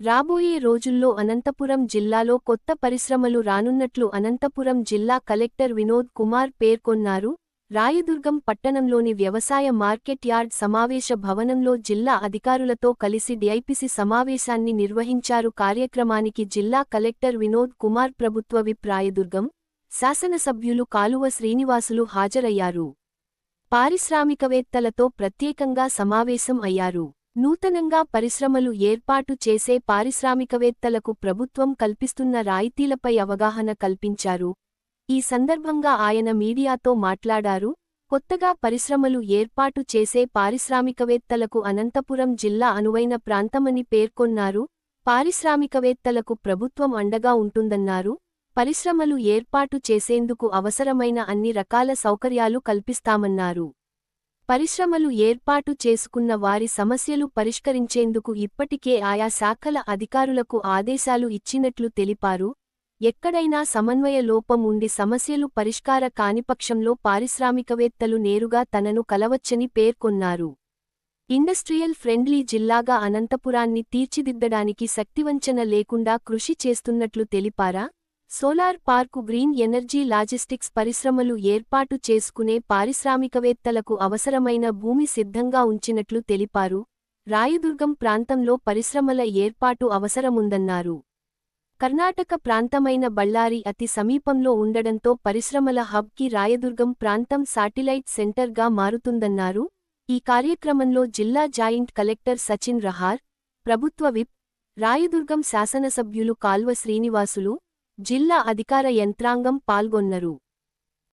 రాబోయే రోజుల్లో అనంతపురం జిల్లాలో కొత్త పరిశ్రమలు రానున్నట్లు అనంతపురం జిల్లా కలెక్టర్ వినోద్ కుమార్ పేర్కొన్నారు. రాయదుర్గం పట్టణంలోని వ్యవసాయ మార్కెట్ యార్డ్ సమావేశ భవనంలో జిల్లా అధికారులతో కలిసి డిఐపిసి సమావేశాన్ని నిర్వహించారు. కార్యక్రమానికి జిల్లా కలెక్టర్ వినోద్ కుమార్ ప్రభుత్వ విప్ రాయదుర్గం శాసనసభ్యులు కాలువ శ్రీనివాసులు హాజరయ్యారు. పారిశ్రామికవేత్తలతో ప్రత్యేకంగా సమావేశం అయ్యారు. నూతనంగా పరిశ్రమలు ఏర్పాటు చేసే పారిశ్రామికవేత్తలకు ప్రభుత్వం కల్పిస్తున్న రాయితీలపై అవగాహన కల్పించారు. ఈ సందర్భంగా ఆయన మీడియాతో మాట్లాడారు. కొత్తగా పరిశ్రమలు ఏర్పాటు చేసే పారిశ్రామికవేత్తలకు అనంతపురం జిల్లా అనువైన ప్రాంతమని పేర్కొన్నారు. పారిశ్రామికవేత్తలకు ప్రభుత్వం అండగా ఉంటుందన్నారు. పరిశ్రమలు ఏర్పాటు చేసేందుకు అవసరమైన అన్ని రకాల సౌకర్యాలు కల్పిస్తామన్నారు. పరిశ్రమలు ఏర్పాటు చేసుకున్న వారి సమస్యలు పరిష్కరించేందుకు ఇప్పటికే ఆయా శాఖల అధికారులకు ఆదేశాలు ఇచ్చినట్లు తెలిపారు. ఎక్కడైనా సమన్వయ లోపం ఉండి సమస్యలు పరిష్కార కానిపక్షంలో పారిశ్రామికవేత్తలు నేరుగా తనను కలవచ్చని పేర్కొన్నారు. ఇండస్ట్రియల్ ఫ్రెండ్లీ జిల్లాగా అనంతపురాన్ని తీర్చిదిద్దడానికి శక్తివంచన లేకుండా కృషి చేస్తున్నట్లు తెలిపారా? Solar park green energy logistics పరిశ్రమలు ఏర్పాటు చేసుకునే పారిశ్రామికవేత్తలకు అవసరమైన భూమి సిద్ధంగా ఉంచినట్లు తెలిపారు. రాయదుర్గం ప్రాంతంలో పరిశ్రమల ఏర్పాటు అవసరముందన్నారు. కర్ణాటక ప్రాంతమైన బళ్ళారి అతి సమీపంలో ఉండడంతో పరిశ్రమల హబ్కి రాయదుర్గం ప్రాంతం శాటిలైట్ సెంటర్గా మారుతుందన్నారు. ఈ కార్యక్రమంలో జిల్లా జాయింట్ కలెక్టర్ సచిన్ రహార్ ప్రభుత్వ విప్ రాయదుర్గం శాసనసభ్యులు కాల్వ శ్రీనివాసులు జిల్లా అధికార యంత్రాంగం పాల్గొన్నరు.